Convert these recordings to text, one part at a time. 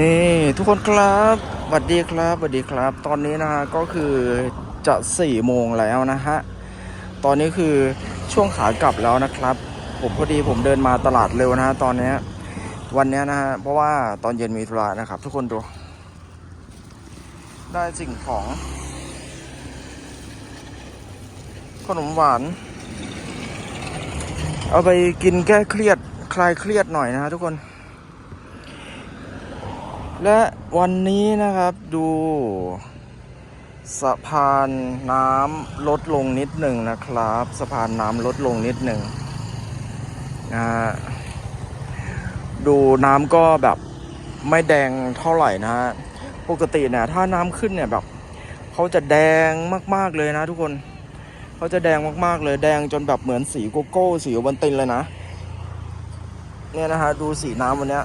นี่ทุกคนครับสวัสดีครับสวัสดีครับ ตอนนี้นะฮะก็คือจะสี่โมงแล้วนะฮะ ตอนนี้คือช่วงขากลับแล้วนะครับ ผมพอดีผมเดินมาตลาดเร็วนะฮะตอนนี้วันเนี้ยนะฮะเพราะว่าตอนเย็นมีธุระนะครับ ทุกคนดู ได้สิ่งของ ขนมหวาน เอาไปกินแก้เครียดคลายเครียดหน่อยนะฮะทุกคน และวันนี้นะครับดูสะพานน้ำลดลงนิดหนึ่งนะครับ สะพานน้ำลดลงนิดหนึ่งนะฮะดูน้ำก็แบบไม่แดงเท่าไหร่นะฮะปกติเนี่ยถ้าน้ำขึ้นเนี่ยแบบเขาจะแดงมากๆเลยนะทุกคนเขาจะแดงมากๆเลยแดงจนแบบเหมือนสีโกโก้สีวันตินเลยนะ เนี่ยนะฮะดูสีน้ำวันเนี้ย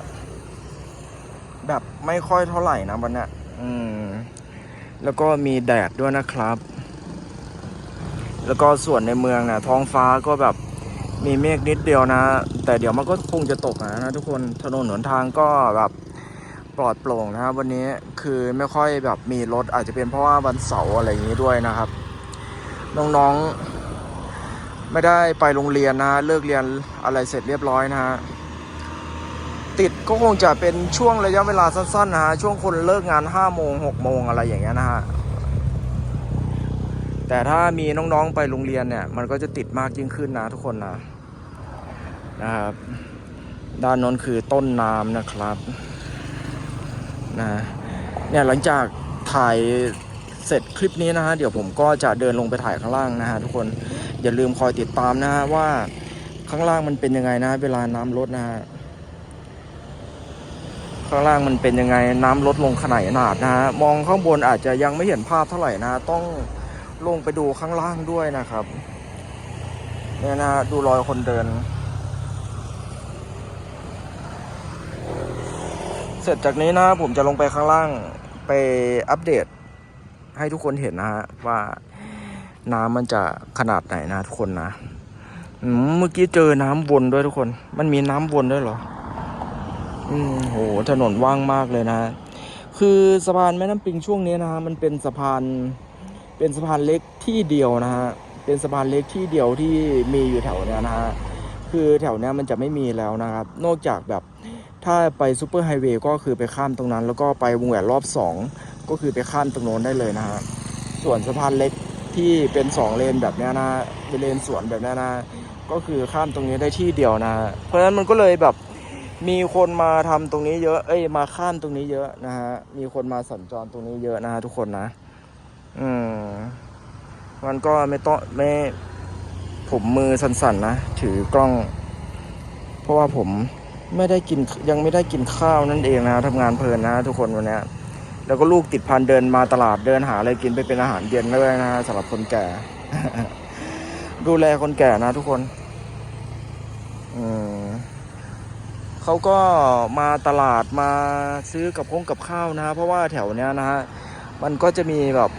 แบบไม่ค่อยเท่าไหร่นะวันนี้อืม แล้วก็มีแดดด้วยนะครับ แล้วก็ส่วนในเมืองนะท้องฟ้าก็แบบมีเมฆนิดเดียวนะ แต่เดี๋ยวมันก็คงจะตกนะนะทุกคนถนนหนทางก็แบบปลอดโปร่งนะครับ วันนี้คือไม่ค่อยแบบมีรถอาจจะเป็นเพราะว่าวันเสาร์อะไรอย่างนี้ด้วยนะครับ น้องๆ ไม่ได้ไปโรงเรียนนะเลิกเรียนอะไรเสร็จเรียบร้อยนะฮะ ติดก็คงจะเป็นช่วงระยะเวลาสั้นๆนะฮะ ช่วงคนเลิกงาน5โมง6โมงอะไรอย่างเงี้ยนะฮะ แต่ถ้ามีน้องๆไปโรงเรียนเนี่ย มันก็จะติดมากยิ่งขึ้นนะทุกคนนะนะครับ ด้านโน้นคือต้นน้ำนะครับนะเนี่ยหลังจากถ่ายเสร็จคลิปนี้นะฮะ เดี๋ยวผมก็จะเดินลงไปถ่ายข้างล่างนะฮะทุกคนอย่าลืมคอยติดตามนะฮะว่าข้างล่างมันเป็นยังไงนะเวลาน้ำลดนะฮะ ข้างล่างมันเป็นยังไงน้ำลดลงขนาดหนาดนะฮะมองข้างบนอาจจะยังไม่เห็นภาพเท่าไหร่นะต้องลงไปดูข้างล่างด้วยนะครับเนี่ยนะดูรอยคนเดิน เสร็จจากนี้นะผมจะลงไปข้างล่างไปอัปเดต ให้ทุกคนเห็นนะฮะว่าน้ำมันจะขนาดไหนนะทุกคนนะเมื่อกี้เจอน้ำวนด้วยทุกคน มันมีน้ำวนด้วยเหรอ อืมโหถนนว่างมากเลยนะ คือสะพานแม่น้ำปิงช่วงนี้นะฮะมันเป็นสะพานเป็นสะพานเล็กที่เดียวนะฮะเป็นสะพานเล็กที่เดียวที่มีอยู่แถวเนี้ยนะฮะคือแถวเนี้ยมันจะไม่มีแล้วนะครับ นอกจากแบบถ้าไปซูเปอร์ไฮเวย์ก็คือไปข้ามตรงนั้น แล้วก็ไปวงแหวนรอบสองก็คือไปข้ามตรงโน้นได้เลยนะฮะส่วนสะพานเล็กที่เป็นสองเลนแบบเนี้ยนะเป็นเลนสวนแบบเนี้ยนะ ก็คือข้ามตรงนี้ได้ที่เดียวนะฮะเพราะฉะนั้นมันก็เลยแบบ มีคนมาทำตรงนี้เยอะ เอ้ย มาข้ามตรงนี้เยอะนะฮะ มีคนมาสัญจรตรงนี้เยอะนะฮะทุกคนนะ อืม มันก็ไม่ต้องไม่ ผมมือสั่นๆนะ ถือกล้อง เพราะว่าผมไม่ได้กินยังไม่ได้กินข้าวนั่นเองนะทำงานเพลินนะ ทุกคนวันนี้แล้วก็ลูกติดพันเดินมาตลาดเดินหาอะไรกินไปเป็นอาหารเย็นด้วยนะสำหรับคนแก่ ดูแลคนแก่นะทุกคน อืม เขาก็มาตลาดมาซื้อกับพงกับข้าวนะฮะเพราะว่าแถวเนี้ยนะฮะมันก็จะมีแบบ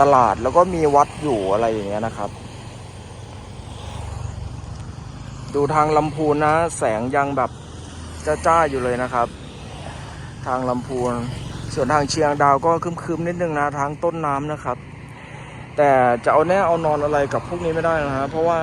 ตลาดแล้วก็มีวัดอยู่อะไรอย่างเงี้ยนะครับ ดูทางลำพูนนะ แสงยังแบบจ้าๆอยู่เลยนะครับ ทางลำพูนส่วนทางเชียงดาวก็คึมๆนิดนึงนะทางต้นน้ำนะครับ แต่จะเอาแน่เอานอนอะไรกับพวกนี้ไม่ได้นะฮะเพราะว่า